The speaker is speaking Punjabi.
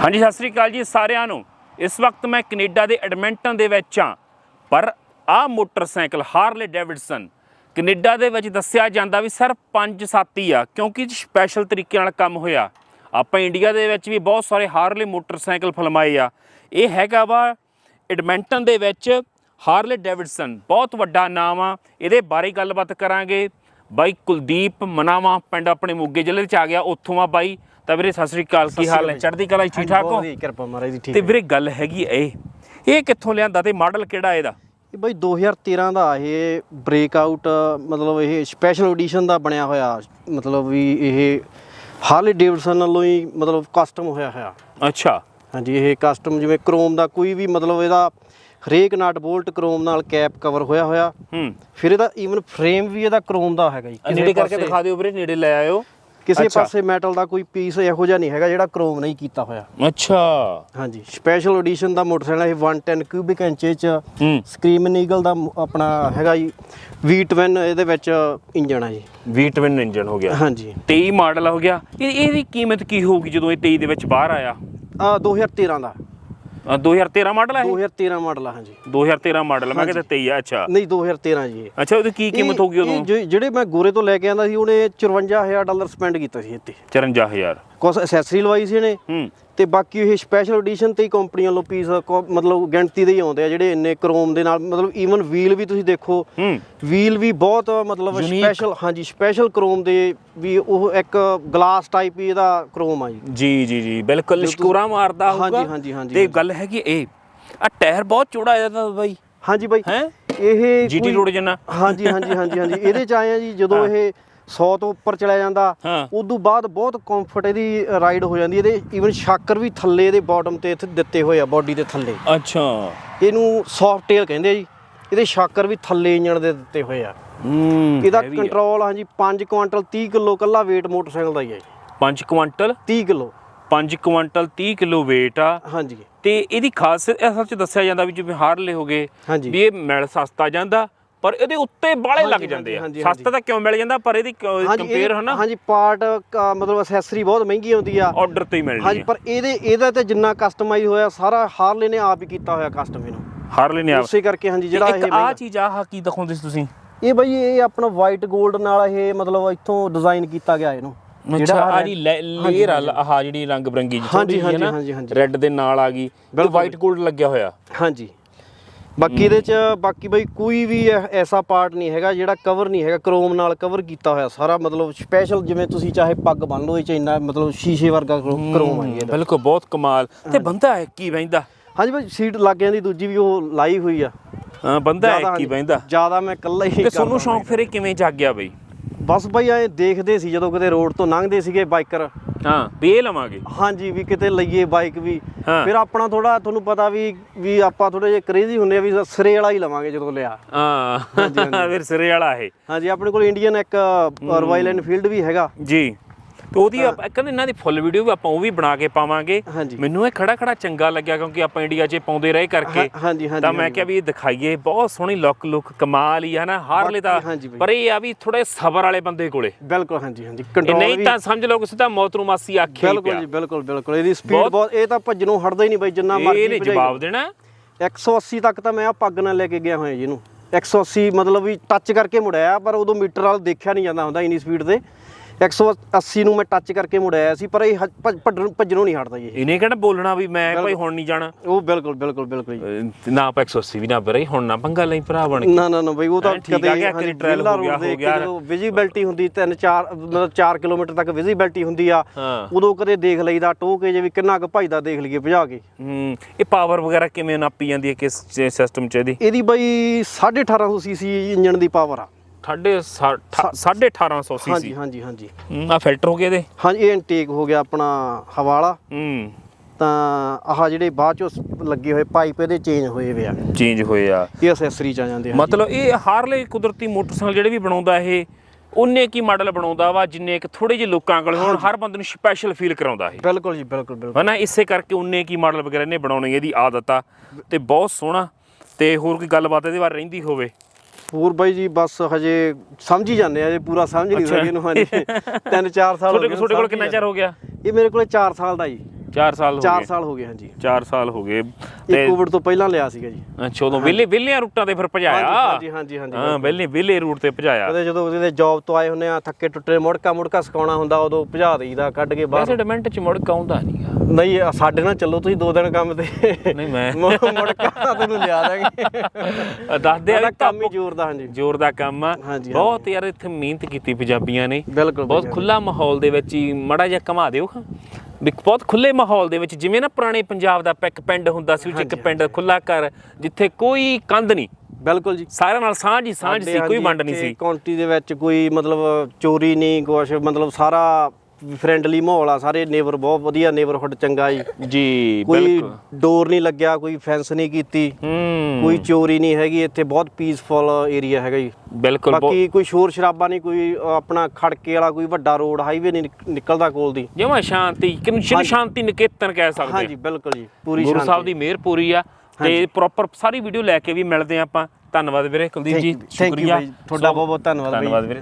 ਹਾਂਜੀ, ਸਤਿ ਸ੍ਰੀ ਅਕਾਲ ਜੀ ਸਾਰਿਆਂ ਨੂੰ। ਇਸ ਵਕਤ ਮੈਂ ਕੈਨੇਡਾ ਦੇ ਐਡਮਿੰਟਨ ਦੇ ਵਿੱਚ ਹਾਂ, ਪਰ ਆਹ ਮੋਟਰਸਾਈਕਲ ਹਾਰਲੇ ਡੇਵਿਡਸਨ ਕੈਨੇਡਾ ਦੇ ਵਿੱਚ ਦੱਸਿਆ ਜਾਂਦਾ ਵੀ ਸਰ 5-7 ਹੀ ਆ, ਕਿਉਂਕਿ ਸਪੈਸ਼ਲ ਤਰੀਕੇ ਨਾਲ ਕੰਮ ਹੋਇਆ। ਆਪਾਂ ਇੰਡੀਆ ਦੇ ਵਿੱਚ ਵੀ ਬਹੁਤ ਸਾਰੇ ਹਾਰਲੇ ਮੋਟਰਸਾਈਕਲ ਫਿਲਮਾਏ ਆ। ਇਹ ਹੈਗਾ ਵਾ ਐਡਮਿੰਟਨ ਦੇ ਵਿੱਚ ਹਾਰਲੇ ਡੇਵਿਡਸਨ, ਬਹੁਤ ਵੱਡਾ ਨਾਮ ਆ। ਇਹਦੇ ਬਾਰੇ ਗੱਲਬਾਤ ਕਰਾਂਗੇ। ਬਾਈ ਕੁਲਦੀਪ ਮਨਾਵਾ ਪਿੰਡ ਆਪਣੇ ਮੋਗੇ ਜ਼ਿਲ੍ਹੇ ਵਿੱਚ ਆ ਗਿਆ, ਉੱਥੋਂ ਆ ਬਾਈ। ਤਾਂ ਵੀਰੇ ਸਤਿ ਸ੍ਰੀ ਅਕਾਲ ਕੀ ਹਾਲ ਹੈ ਚੜ੍ਹਦੀ ਕਲਾ ਠੀਕ ਠਾਕ ਹੋ? ਬਹੁਤ ਕਿਰਪਾ ਮਹਾਰਾਜ ਦੀ ਠੀਕ ਤੇ ਵੀਰੇ ਗੱਲ ਹੈਗੀ ਇਹ ਇਹ ਕਿੱਥੋਂ ਲਿਆਂਦਾ ਤੇ ਮਾਡਲ ਕਿਹੜਾ ਇਹਦਾ? ਇਹ ਬਾਈ 2013 ਦਾ ਇਹ ਬ੍ਰੇਕਆਊਟ ਮਤਲਬ ਇਹ ਸਪੈਸ਼ਲ ਐਡੀਸ਼ਨ ਦਾ ਬਣਿਆ ਹੋਇਆ ਮਤਲਬ ਵੀ ਇਹ ਹਾਰਲੇ ਡੇਵਿਡਸਨ ਨਾਲੋਂ ਹੀ ਮਤਲਬ ਕਸਟਮ ਹੋਇਆ ਹੋਇਆ। ਅੱਛਾ। ਹਾਂਜੀ ਇਹ ਕਸਟਮ ਜਿਵੇਂ ਕ੍ਰੋਮ ਦਾ ਕੋਈ ਵੀ ਮਤਲਬ ਇਹਦਾ ਹਰੇਕ ਨਟ ਬੋਲਟ ਕ੍ਰੋਮ ਨਾਲ ਕੈਪ ਕਵਰ ਹੋਇਆ ਹੋਇਆ। ਹੂੰ। ਫਿਰ ਇਹਦਾ ਈਵਨ ਫਰੇਮ ਵੀ ਇਹਦਾ ਕ੍ਰੋਮ ਦਾ ਹੈਗਾ ਜੀ। ਨੇੜੇ ਕਰਕੇ ਦਿਖਾ ਦਿਓ ਵੀਰੇ ਨੇੜੇ ਲੈ ਆਇਓ। ਕਿਸੇ ਅੱਛਾ। ਪਾਸੇ ਮੈਟਲ ਦਾ ਕੋਈ ਪੀਸ ਇਹੋ ਜਿਹਾ ਨਹੀਂ ਹੈਗਾ ਜਿਹੜਾ ਕ੍ਰੋਮ ਨਹੀਂ ਕੀਤਾ ਹੋਇਆ। ਅੱਛਾ। ਹਾਂਜੀ ਸਪੈਸ਼ਲ ਐਡੀਸ਼ਨ ਦਾ ਮੋਟਰਸਾਈਕਲ ਇਹ 110 ਕਿਊਬਿਕ ਇੰਚ ਚ ਹੂੰ। ਸਕਰੀਮਨ ਈਗਲ ਦਾ ਮ- ਆਪਣਾ ਹੈਗਾ ਜੀ V12 ਇਹਦੇ ਵਿੱਚ ਇੰਜਨ ਆ ਜੀ। ਵੀ ਟਵਿਨ ਇੰਜਨ ਹੋ ਗਿਆ। ਹਾਂਜੀ। 23 ਮਾਡਲ ਹੋ ਗਿਆ। ਇਹ ਇਹਦੀ ਕੀਮਤ ਕੀ ਹੋਊਗੀ ਜਦੋਂ ਇਹ 23 ਦੇ ਵਿੱਚ ਬਾਹਰ ਆਇਆ? ਆ 2013 ਦਾ। ਅ, 2013 ਮਾਡਲ ਹੈ 2013 ਮਾਡਲ ਆ ਹਾਂਜੀ। 2013 ਮਾਡਲ ਮੈਂ ਕਿਹਾ 23 ਆ ਅੱਛਾ। ਨਹੀਂ 2013 ਜੀ ਇਹ। ਅੱਛਾ ਉਹਦੀ ਕੀ ਕੀਮਤ ਇਹ- ਹੋਊਗੀ ਉਦੋਂ? ਇਹ ਜਿਹੜੇ ਮੈਂ ਗੋਰੇ ਤੋਂ ਲੈ ਕੇ ਆਂਦਾ ਸੀ ਉਹਨੇ 54000 ਡਾਲਰ ਸਪੈਂਡ ਕੀਤਾ ਸੀ ਇੱਥੇ। 54000 ਕੁਝ ਐਕਸੈਸਰੀ ਲਵਾਈ ਸੀ ਇਹਨੇ। ਹੂੰ। ਤੇ ਬਾਕੀ ਇਹ ਸਪੈਸ਼ਲ ਐਡੀਸ਼ਨ ਤੇ ਹੀ ਕੰਪਨੀ ਵੱਲੋਂ ਪੀਸ ਮਤਲਬ ਗਿਣਤੀ ਦੇ ਹੀ ਆਉਂਦੇ ਆ ਜਿਹੜੇ ਇੰਨੇ ਕ੍ਰੋਮ ਦੇ ਨਾਲ ਮਤਲਬ ਈਵਨ ਵੀਲ ਵੀ ਤੁਸੀਂ ਦੇਖੋ ਹੂੰ। ਵੀਲ ਵੀ ਬਹੁਤ ਮਤਲਬ। ਸਪੈਸ਼ਲ ਹਾਂਜੀ ਸਪੈਸ਼ਲ ਕ੍ਰੋਮ ਦੇ ਵੀ ਉਹ ਇੱਕ ਗਲਾਸ ਟਾਈਪ ਹੀ ਇਹਦਾ ਕ੍ਰੋਮ ਆ ਜੀ। ਜੀ ਜੀ ਜੀ ਬਿਲਕੁਲ ਲਿਸ਼ਕੂਰਾ ਮਾਰਦਾ ਹੋਊਗਾ। ਹਾਂਜੀ, ਹਾਂਜੀ, ਹਾਂਜੀ, ਤੇ। ਗੱਲ ਹੈਗੀ ਇਹ ਆ ਟਾਇਰ ਬਹੁਤ ਚੌੜਾ ਇਹਦਾ ਬਾਈ। ਹਾਂਜੀ ਬਾਈ ਹੈ? ਇਹ ਜੀਟੀ ਰੋਡ ਜਿੰਨਾ। ਹਾਂਜੀ ਹਾਂਜੀ ਹਾਂਜੀ ਹਾਂਜੀ ਇਹਦੇ ਚ ਆਏ ਆ ਜੀ ਜਦੋਂ ਇਹ 100 ਤੋਂ ਉੱਪਰ ਚਲਾ ਜਾਂਦਾ ਹਾਂ। ਉਦੋਂ ਬਾਅਦ ਬਹੁਤ ਕੰਫਰਟ ਇਹਦੀ ਰਾਈਡ ਹੋ ਜਾਂਦੀ ਇਹਦੇ ਈਵਨ ਸ਼ਾਕਰ ਵੀ ਥੱਲੇ ਇਹਦੇ ਬਾਟਮ ਤੇ ਇੱਥੇ ਦਿੱਤੇ ਹੋਏ ਆ ਬਾਡੀ ਦੇ ਥੱਲੇ। ਅੱਛਾ। ਇਹਨੂੰ ਸੌਫਟ ਟੇਲ ਕਹਿੰਦੇ ਆ ਜੀ। ਇਹਦੇ ਸ਼ਾਕਰ ਵੀ ਥੱਲੇ ਇੰਜਣ ਦੇ ਦਿੱਤੇ ਹੋਏ ਆ। ਹੂੰ ਇਹਦਾ ਕੰਟਰੋਲ ਹਾਂਜੀ 5 ਕੁਆਂਟਲ 30 ਕਿਲੋ ਕੱਲਾ weight ਮੋਟਰਸਾਈਕਲ ਦਾ ਹੀ ਹੈ ਜੀ। 5 quintal? 30 kilo. 5 quintal 30 kilo weight ਆ। ਹਾਂਜੀ। ਤੇ ਇਹਦੀ ਖਾਸੀਅਤ ਅਸਲ 'ਚ ਦੱਸਿਆ ਜਾਂਦਾ ਵੀ ਜਿਵੇਂ ਹਾਰਲੇ ਹੋ ਗਏ ਹਾਂਜੀ। ਵੀ ਇਹ ਮਿਲ ਸਸਤਾ ਜਾਂਦਾ ਪਰ ਇਹਦੇ ਉੱਤੇ ਬਾਲੇ ਲੱਗ ਜਾਂਦੇ ਆ। ਸਸਤਾ ਤਾਂ ਕਿਉਂ ਮਿਲ ਜਾਂਦਾ ਪਰ ਇਹਦੀ ਕੰਪੇਅਰ ਹਨਾ। ਹਾਂਜੀ ਪਾਰਟ ਮਤਲਬ ਅਸੈਸਰੀ ਬਹੁਤ ਮਹਿੰਗੀ ਹੁੰਦੀ ਆ। ਆਰਡਰ ਤੇ ਹੀ ਮਿਲਣੀ ਹਾਂਜੀ ਆ। ਪਰ ਇਹਦੇ ਇਹਦਾ ਤੇ ਜਿੰਨਾ ਕਸਟਮਾਈਜ਼ ਹੋਇਆ ਸਾਰਾ ਹਾਰਲੇ ਨੇ ਆਪ ਹੀ ਕੀਤਾ ਹੋਇਆ ਕਸਟਮ ਇਹਨੂੰ। ਹਾਰਲੇ ਨੇ ਆਪ ਉਸੇ ਕਰਕੇ ਹਾਂਜੀ ਜਿਹੜਾ ਇਹ ਆ ਚੀਜ਼ ਆਹ ਕੀ ਦਿਖਾਉਂਦੇ ਸੀ ਤੁਸੀਂ? ਇਹ ਬਈ ਇਹ ਆਪਣਾ ਵਾਈਟ 골ਡ ਨਾਲ ਇਹ ਮਤਲਬ ਇੱਥੋਂ ਡਿਜ਼ਾਈਨ ਕੀਤਾ ਗਿਆ ਇਹਨੂੰ। ਆਹ ਆ ਜੀ ਲੇਅਰ ਆਹ ਜਿਹੜੀ ਰੰਗ ਬਰੰਗੀ ਜਿਹੀ ਹੈ ਨਾ। ਰੈੱਡ ਦੇ ਨਾਲ ਆ ਗਈ। ਵਾਈਟ 골ਡ ਲੱਗਿਆ ਹੋਇਆ। ਹਾਂਜੀ। ਬਾਕੀ ਇਹਦੇ ਚ ਬਾਕੀ ਬਈ ਕੋਈ ਵੀ ਐਸਾ ਪਾਰਟ ਨਹੀਂ ਹੈਗਾ ਜਿਹੜਾ ਕਵਰ ਨਹੀਂ ਹੈਗਾ ਕ੍ਰੋਮ ਨਾਲ ਕਵਰ ਕੀਤਾ ਹੋਇਆ ਸਾਰਾ ਮਤਲਬ ਸਪੈਸ਼ਲ ਜਿਵੇਂ ਤੁਸੀਂ ਚਾਹੇ ਪੱਗ ਬੰਨ ਲਓ ਇਹ ਚ ਇੰਨਾ ਮਤਲਬ ਸ਼ੀਸ਼ੇ ਵਰਗਾ ਕ੍ਰੋਮ ਆ ਜੀ ਇਹਦਾ। ਬਿਲਕੁਲ ਬਹੁਤ ਕਮਾਲ। ਤੇ ਬੰਦਾ ਹੈ ਕੀ ਬੈਂਦਾ ਹਾਂਜੀ ਬਈ ਸੀਟ ਲੱਗ ਜਾਂਦੀ ਦੂਜੀ ਵੀ ਉਹ ਲਾਈ ਹੋਈ ਆ। ਹਾਂ ਬੰਦਾ ਹੈ ਕੀ ਬੈਂਦਾ ਜ਼ਿਆਦਾ ਮੈਂ ਇਕੱਲਾ ਹੀ ਤੇ ਤੁਹਾਨੂੰ ਸ਼ੌਂਕ ਫਿਰ ਇਹ ਕਿਵੇਂ ਜਾਗਿਆ ਬਈ? ਬਸ ਬਈ ਐ ਦੇਖਦੇ ਸੀ ਜਦੋਂ ਕਿਤੇ ਰੋਡ ਤੋਂ ਲੰਘਦੇ ਸੀਗੇ ਬਾਈਕਰ। ਹਾਂ। ਵੀ ਇਹ ਲਵਾਂਗੇ। ਹਾਂਜੀ ਵੀ ਕਿਤੇ ਲਈਏ ਬਾਈਕ ਵੀ। ਹਾਂ। ਫਿਰ ਆਪਣਾ ਥੋੜਾ ਤੁਹਾਨੂੰ ਪਤਾ ਵੀ ਵੀ ਆਪਾਂ ਥੋੜੇ ਜਿਹਾ ਕ੍ਰੇਜ਼ੀ ਹੁੰਦੇ ਆ ਵੀ ਸਿਰੇ ਵਾਲਾ ਹੀ ਲਵਾਂਗੇ ਜਦੋਂ ਲਿਆ। ਹਾਂ। ਫਿਰ ਸਿਰੇ ਵਾਲਾ ਇਹ। ਹਾਂਜੀ ਆਪਣੇ ਕੋਲ ਇੰਡੀਅਨ ਇੱਕ ਰਾਇਲ ਐਨਫੀਲਡ ਵੀ ਹੈਗਾ। ਜੀ। ਤੇ ਉਹਦੀ ਆਪਾਂ ਕਹਿੰਦੇ ਇਹਨਾਂ ਦੀ ਫੁੱਲ ਵੀਡੀਓ ਵੀ ਆਪਾਂ ਉਹ ਵੀ ਬਣਾ ਕੇ ਪਾਵਾਂਗੇ। ਮੈਨੂੰ ਇਹ ਖੜਾ ਖੜਾ ਚੰਗਾ ਲੱਗਿਆ ਕਿਉਂਕਿ ਆਪਾਂ ਇੰਡੀਆ 'ਚ ਪਾਉਂਦੇ ਰਹੇ ਕਰਕੇ। ਤਾਂ ਮੈਂ ਕਿਹਾ ਵੀ ਇਹ ਦਿਖਾਈਏ ਬਹੁਤ ਸੋਹਣੀ ਲੁੱਕ ਲੁੱਕ ਕਮਾਲ ਹੀ ਹੈ ਨਾ ਹਾਰਲੇ ਦਾ। ਪਰ ਇਹ ਆ ਵੀ ਥੋੜੇ ਸਬਰ ਵਾਲੇ ਬੰਦੇ ਕੋਲੇ। ਬਿਲਕੁਲ ਹਾਂਜੀ ਹਾਂਜੀ। ਇਹ ਕੰਟਰੋਲ ਨਹੀਂ ਤਾਂ ਸਮਝ ਲਓ ਕਿ ਸਿੱਧਾ ਮੌਤ ਨੂੰ ਮਾਸੀ ਆਖੇ ਬਿਲਕੁਲ ਜੀ ਬਿਲਕੁਲ ਬਿਲਕੁਲ। ਇਹਦੀ ਸਪੀਡ ਬਹੁਤ- ਇਹ ਤਾਂ ਭੱਜਣੋਂ ਹਟਦਾ ਹੀ ਨਹੀਂ ਬਈ ਜਿੰਨਾ ਇਹ ਮਰਜ਼ੀ ਭਜਾਈ ਜਵਾਬ ਦੇਣਾ। 180 ਤੱਕ ਤਾਂ ਮੈਂ ਆ ਪੱਗ ਨਾਲ ਲੈ ਕੇ ਗਿਆ ਹੋਇਆ ਜੀ ਇਹਨੂੰ। 180 ਮਤਲਬ ਵੀ ਟੱਚ ਕਰਕੇ ਮੁੜਾਇਆ ਪਰ ਉਦੋਂ ਮੀਟਰ ਵਾਲ ਦੇਖਿਆ ਨਹੀਂ ਜਾਂਦਾ ਹੁੰਦਾ ਇੰਨੀ ਸਪੀਡ ਤੇ। 180 ਨੂੰ ਮੈਂ ਟੱਚ ਕਰਕੇ ਮੁੜਾਇਆ ਸੀ ਪਰ ਇਹ ਭੱਜ- ਭੱਜਣੋਂ ਭੱਜਣੋਂ ਨਹੀਂ ਹਟਦਾ ਜੀ ਇਹ। ਇਹਨੇ ਕਿਹੜਾ ਬੋਲਣਾ ਵੀ ਮੈਂ ਭਾਈ ਹੁਣ ਨਹੀਂ ਜਾਣਾ? ਉਹ ਬਿਲਕੁਲ ਬਿਲਕੁਲ ਬਿਲਕੁਲ ਜੀ। ਅਹ ਨਾ ਆਪਾਂ 180 ਵੀ ਨਾ ਬਰੇ ਹੁਣ ਨਾ ਪੰਗਾ ਲਈ ਭਰਾ ਬਣ ਕੇ। ਨਾ ਨਾ ਨਾ ਬਈ ਉਹ ਤਾਂ ਹੈਂ, ਠੀਕ ਆ ਗਿਆ, ਕਦੀ trial ਹੋ ਗਿਆ, ਹੋ ਗਿਆ। ਵਿਜ਼ਿਬਿਲਟੀ ਹੁੰਦੀ 3 4 ਮਤਲਬ 4 ਕਿਲੋਮੀਟਰ ਤੱਕ ਵਿਜ਼ਿਬਿਲਟੀ ਹੁੰਦੀ ਆ। ਹਾਂ। ਉਦੋਂ ਕਦੇ ਦੇਖ ਲਈਦਾ ਟੋਹ ਕੇ ਜੇ ਵੀ ਕਿੰਨਾ ਕੁ ਭਜਦਾ ਦੇਖ ਲਈਏ ਭਜਾ ਕੇ। ਹੂੰ ਇਹ ਪਾਵਰ ਵਗੈਰਾ ਕਿਵੇਂ ਨਾਪੀ ਜਾਂਦੀ ਹੈ ਕਿਸ ਸਿਸਟਮ 'ਚ ਇਹਦੀ? ਇਹਦੀ ਬਈ 1850 ਸੀਸੀ ਇੰਜਨ ਦੀ ਪਾਵਰ ਆ। 1850 ਸੀਸੀ ਹਾਂਜੀ ਹਾਂਜੀ ਹਾਂਜੀ। ਆ ਫਿਲਟਰ ਹੋ ਗਏ ਇਹਦੇ? ਹਾਂਜੀ ਇਹ ਇਨਟੇਕ ਹੋ ਗਿਆ ਆਪਣਾ ਹਵਾਲਾ। ਹੂੰ। ਤਾਂ ਆਹ ਜਿਹੜੇ ਬਾਅਦ ਚੋਂ ਲੱਗੇ ਹੋਏ ਪਾਈਪ ਇਹਦੇ ਚੇਂਜ ਹੋਏ ਵੇ ਆ। ਚੇਂਜ ਹੋਏ ਆ। ਇਹ ਅਸੈਸਰੀ ਚ ਆ ਜਾਂਦੇ ਆ ਮਤਲਬ ਇਹ ਹਾਰਲੇ ਕੁਦਰਤੀ ਮੋਟਰਸਾਈਕਲ ਜਿਹੜੇ ਵੀ ਬਣਾਉਂਦਾ ਇਹ ਉਹਨੇ ਕੀ ਮਾਡਲ ਬਣਾਉਂਦਾ ਵਾ ਜਿੰਨੇ ਇੱਕ ਥੋੜੇ ਜਿਹੇ ਲੋਕਾਂ ਕੋਲ ਹੁਣ ਹਰ ਬੰਦੇ ਨੂੰ ਸਪੈਸ਼ਲ ਫੀਲ ਕਰਾਉਂਦਾ ਇਹ। ਬਿਲਕੁਲ ਜੀ ਬਿਲਕੁਲ ਬਿਲਕੁਲ। ਹਨਾ ਇਸੇ ਕਰਕੇ ਉਹਨੇ ਕੀ ਮਾਡਲ ਵਗੈਰਾ ਇਹਨੇ ਬਣਾਉਣੀ ਇਹਦੀ ਆਦਤ ਆ। ਤੇ ਬਹੁਤ ਸੋਹਣਾ। ਤੇ ਹੋਰ ਕੋਈ ਗੱਲਬਾਤ ਇਹਦੇ ਬਾਰੇ ਰਹਿੰਦੀ ਹੋਵੇ? ਹੋਰ ਬਾਈ ਜੀ ਬਸ ਹਜੇ ਸਮਝ ਹੀ ਜਾਂਦੇ ਆ ਜੇ ਪੂਰਾ ਸਮਝ ਨਹੀਂ। ਸਕੇ ਇਹਨੂੰ ਹਾਂਜੀ। ਤਿੰਨ ਚਾਰ ਸਾਲ ਹੋ ਤੁਹਾਡੇ ਗਏ ਤੁਹਾਡੇ ਕੋਲ ਕਿੰਨਾ ਚਿਰ ਹੋ ਗਿਆ? ਇਹ ਮੇਰੇ ਕੋਲੇ 4 ਸਾਲ ਦਾ ਜੀ। 4 ਸਾਲ ਹੋ 4 ਗਏ। ਸਾਲ ਹੋ ਗਏ ਹਾਂਜੀ। 4 ਸਾਲ ਹੋ ਗਏ। ਇਹ ਤੇ ਕੋਵਿਡ ਤੋਂ ਪਹਿਲਾਂ ਲਿਆ ਸੀਗਾ ਜੀ। ਅੱਛਾ ਉਦੋਂ ਵਿਲੇ ਵਿਲਿਆਂ ਰੂਟਾਂ ਤੇ ਫਿਰ ਭਜਾਇਆ? ਹਾਂਜੀ ਹਾਂਜੀ ਹਾਂਜੀ ਹਾਂ ਵਿਲੇ ਵਿਲੇ ਰੂਟ ਤੇ ਭਜਾਇਆ। ਕਦੇ ਜਦੋਂ ਉਹਦੇ ਜੌਬ ਤੋਂ ਆਏ ਹੁੰਨੇ ਆ ਥੱਕੇ ਟੁੱਟੇ ਮੁੜਕਾ ਮੁੜਕਾ ਸਿਕਾਉਣਾ ਹੁੰਦਾ ਉਦੋਂ ਭਜਾ ਦੇਈਦਾ ਕੱਢ ਕੇ ਬਾਹਰ। ਵੈਸੇ ਡਿਮੈਂਟ ਚ ਮੁੜ ਕੇ ਆਉਂਦਾ ਨਹੀਂਗਾ ਨਹੀਂ ਆ ਸਾਡੇ ਨਾਲ ਚੱਲੋ ਤੁਸੀਂ ਦੋ ਦਿਨ ਕੰਮ ਤੇ। ਨਹੀਂ ਮੈਂ ਮੁੜਕਾ ਤੈਨੂੰ ਲਿਆ ਦਾਂਗੇ। ਦੱਸਦੇ ਆ ਕੰਮ ਹੀ ਜ਼ੋਰ ਦਾ ਹਾਂਜੀ। ਜ਼ੋਰ ਦਾ ਕੰਮ ਆ। ਬਹੁਤ ਯਾਰ ਇੱਥੇ ਮਿਹਨਤ ਕੀਤੀ ਪੰਜਾਬੀਆਂ ਨੇ। ਬਿਲਕੁਲ ਬਹੁਤ ਖੁੱਲਾ ਮਾਹੌਲ ਦੇ ਵਿੱਚ ਹੀ ਮੜਾ ਜਿਹਾ ਘਮਾ ਦਿਓ ਵੀ ਬਹੁਤ ਖੁੱਲੇ ਮਾਹੌਲ ਦੇ ਵਿੱਚ ਜਿਵੇਂ ਨਾ ਪੁਰਾਣੇ ਪੰਜਾਬ ਦਾ ਪਿੰਡ ਪਿੰਡ ਹੁੰਦਾ ਸੀ ਉਹ 'ਚ ਇੱਕ ਪਿੰਡ ਖੁੱਲਾ ਘਰ ਜਿੱਥੇ ਕੋਈ ਕੰਧ ਨਹੀਂ। ਬਿਲਕੁਲ ਜੀ। ਸਾਰਿਆਂ ਨਾਲ ਸਾਂਝ ਹੀ ਸਾਂਝ ਸੀ ਕੋਈ ਵੰਡ ਨਹੀਂ ਸੀ। ਕਾਉਂਟੀ ਦੇ ਵਿੱਚ ਕੋਈ ਮਤਲਬ ਚੋਰੀ ਨਹੀਂ ਕੁਛ ਮਤਲਬ ਸਾਰਾ ਫ੍ਰੈਂਡਲੀ ਮਾਹੌਲ ਆ ਸਾਰੇ ਨੇਬਰ ਬਹੁਤ ਵਧੀਆ ਨੇਬਰਹੁੱਡ ਚੰਗਾ ਜੀ। ਜੀ ਕੋਈ ਬਿਲਕੁਲ। ਡੋਰ ਨਹੀਂ ਲੱਗਿਆ ਕੋਈ ਫੈਂਸ ਨਹੀਂ ਕੀਤੀ ਹੂੰ। ਕੋਈ ਚੋਰੀ ਨਹੀਂ ਹੈਗੀ ਇੱਥੇ ਬਹੁਤ ਪੀਸਫੁਲ ਏਰੀਆ ਹੈਗਾ ਜੀ। ਬਿਲਕੁਲ ਬਹੁਤ- ਬਾਕੀ ਕੋਈ ਸ਼ੋਰ ਸ਼ਰਾਬਾ ਨਹੀਂ ਕੋਈ ਅ, ਆਪਣਾ ਖੜਕੇ ਵਾਲਾ ਕੋਈ ਵੱਡਾ ਰੋਡ ਹਾਈਵੇ ਨਹੀਂ ਨਿਕ- ਨਿਕਲਦਾ ਕੋਲ ਦੀ। ਜਮਾ ਸ਼ਾਂਤੀ ਕਿਨੂੰ ਸ਼ਿਵ ਸ਼ਾਂਤੀ ਨਿਕੇਤਨ ਕਹਿ ਸਕਦੇ ਹਾਂਜੀ ਬਿਲਕੁਲ ਜੀ ਪੂਰੀ ਗੁਰੂ ਸਾਹਿਬ ਸ਼ਾਂਤੀ। ਦੀ ਮਿਹਰ ਪੂਰੀ ਆ। ਤੇ ਪ੍ਰੋਪਰ ਸਾਰੀ ਵੀਡੀਓ ਲੈ ਕੇ ਵੀ ਮਿਲਦੇ ਆ ਆਪਾਂ। ਧੰਨਵਾਦ ਵੀਰੇ ਕੁਲਦੀਪ ਜੀ ਸ਼ੁਕਰੀਆ। ਬਾਈ ਤੁਹਾਡਾ ਬਹੁਤ ਬਹੁਤ ਧੰਨਵਾਦ ਬਾਈ। ਧੰਨਵਾਦ ਵੀਰੇ।